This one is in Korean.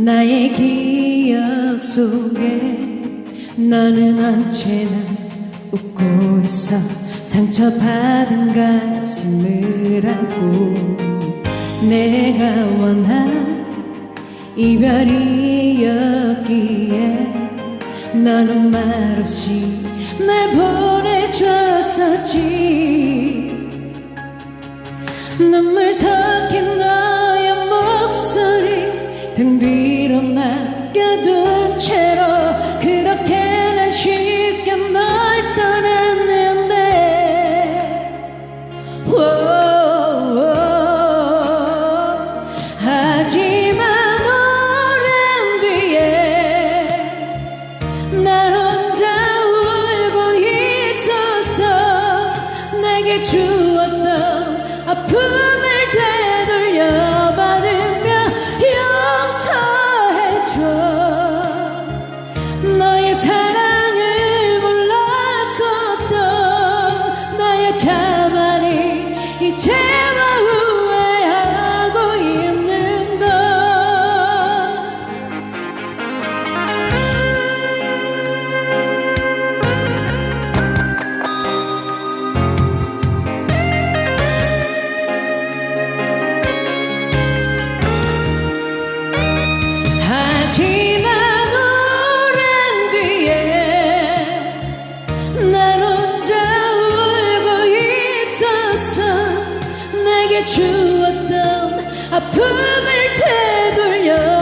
나의 기억 속에 너는 언제나 웃고 있어. 상처받은 가슴을 안고 내가 원한 이별이었기에 너는 말없이 날 보내줬었지. 눈물 섞인 너 지만 오랜 뒤에 난 혼자 울고 있어서 내게 주었던 아픔을 되돌려